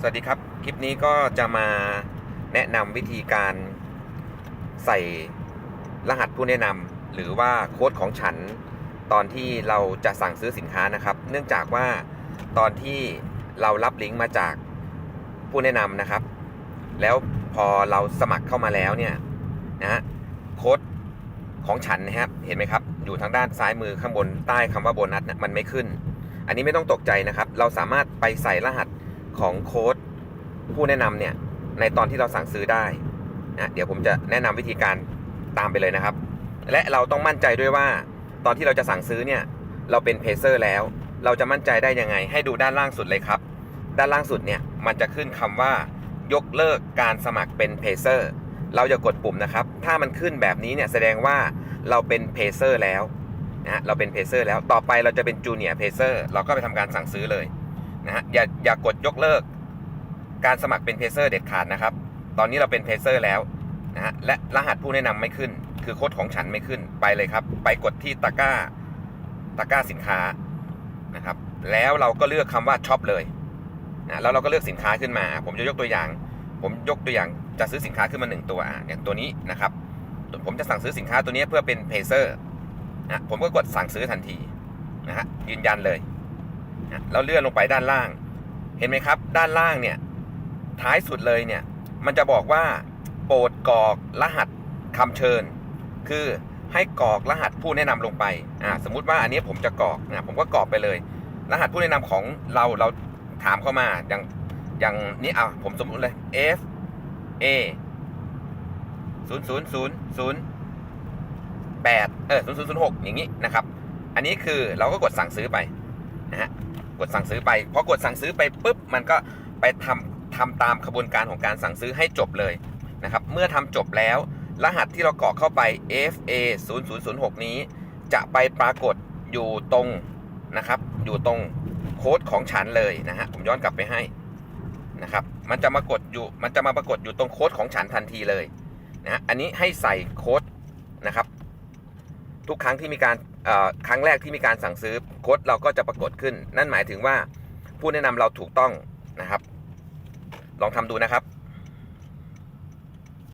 สวัสดีครับ คลิปนี้ก็จะมาแนะนำวิธีการใส่รหัสผู้แนะนำหรือว่าโค้ดของฉัน ตอนที่เราจะสั่งซื้อสินค้านะครับ เนื่องจากว่าตอนที่เรารับลิงก์มาจากผู้แนะนำนะครับ แล้วพอเราสมัครเข้ามาแล้วเนี่ยนะฮะโค้ดของฉันนะครับเห็นไหมครับ อยู่ทางด้านซ้ายมือข้างบนใต้คำว่าโบนัสเนี่ยมันไม่ขึ้น อันนี้ไม่ต้องตกใจนะครับ เราสามารถไปใส่รหัส ของโค้ดผู้แนะนำเนี่ย ในตอนที่เราสั่งซื้อได้นะเดี๋ยวผมจะแนะนำวิธีการตามไปเลยนะครับ และเราต้องมั่นใจด้วยว่า ตอนที่เราจะสั่งซื้อเนี่ย เราเป็นเพเซอร์แล้ว เราจะมั่นใจได้ยังไง ให้ดูด้านล่างสุดเลยครับ ด้านล่างสุดเนี่ยมันจะขึ้นคำว่ายกเลิกการสมัครเป็นเพเซอร์เราจะกดปุ่มนะครับ ถ้ามันขึ้นแบบนี้เนี่ยแสดงว่าเราเป็นเพเซอร์แล้วนะเราเป็นเพเซอร์แล้ว ต่อไปเราจะเป็นจูเนียร์เพเซอร์ เราก็ไปทำการสั่งซื้อเลย นะฮะอย่าอย่ากดยกเลิก การสมัครเป็นเพเซอร์เด็ดขาดนะครับ ตอนนี้เราเป็นเพเซอร์แล้วนะฮะและรหัสผู้แนะนำไม่ขึ้น คือโค้ดของฉันไม่ขึ้นไปเลยครับ ไปกดที่ตะกร้าตะกร้าสินค้านะครับ แล้วเราก็เลือกคำว่าช็อปเลยนะแล้วเราก็เลือกสินค้าขึ้นมา ผมจะยกตัวอย่าง ผมยกตัวอย่างจะซื้อสินค้าขึ้นมาหนึ่งตัวอย่างตัวนี้นะครับ ผมจะสั่งซื้อสินค้าตัวนี้เพื่อเป็นเพเซอร์นะผมก็กดสั่งซื้อทันทีนะฮะยืนยันเลย แล้วเลื่อนลงไปด้านล่าง เห็นไหมครับ ด้านล่างเนี่ย ท้ายสุดเลยเนี่ย มันจะบอกว่า โปรดกรอกรหัสคำเชิญ คือให้กรอกรหัสผู้แนะนำลงไปอ่าสมมุติว่าอันนี้ผมจะกรอกนะผมก็กรอกไปเลย รหัสผู้แนะนำของเราเราถามเข้ามาอย่างอย่างนี้อะผมสมมุติเลย F A ศูนย์ศูนย์ศูนย์ศูนย์แปดเออศูนย์ศูนย์ศูนย์หกอย่างนี้นะครับ อันนี้คือเราก็กดสั่งซื้อไปนะฮะ กดสั่งซื้อไปพอกดสั่งซื้อไปปุ๊บมันก็ไปทำทำตามขบวนการของการสั่งซื้อให้จบเลยนะครับเมื่อทำจบแล้ว รหัสที่เรากรอกเข้าไป FA 0 0 0 6นี้ จะไปปรากฏอยู่ตรงนะครับ อยู่ตรงโค้ดของฉันเลยนะฮะผมย้อนกลับไปให้นะครับมันจะมากดอยู่มันจะมาปรากฏอยู่ตรงโค้ดของฉันทันทีเลยนะอันนี้ให้ใส่โค้ดนะครับ ทุกครั้งที่มีการครั้งแรกที่มีการสั่งซื้อโค้ดเราก็จะปรากฏขึ้น นั่นหมายถึงว่าผู้แนะนำเราถูกต้องนะครับ ลองทำดูนะครับ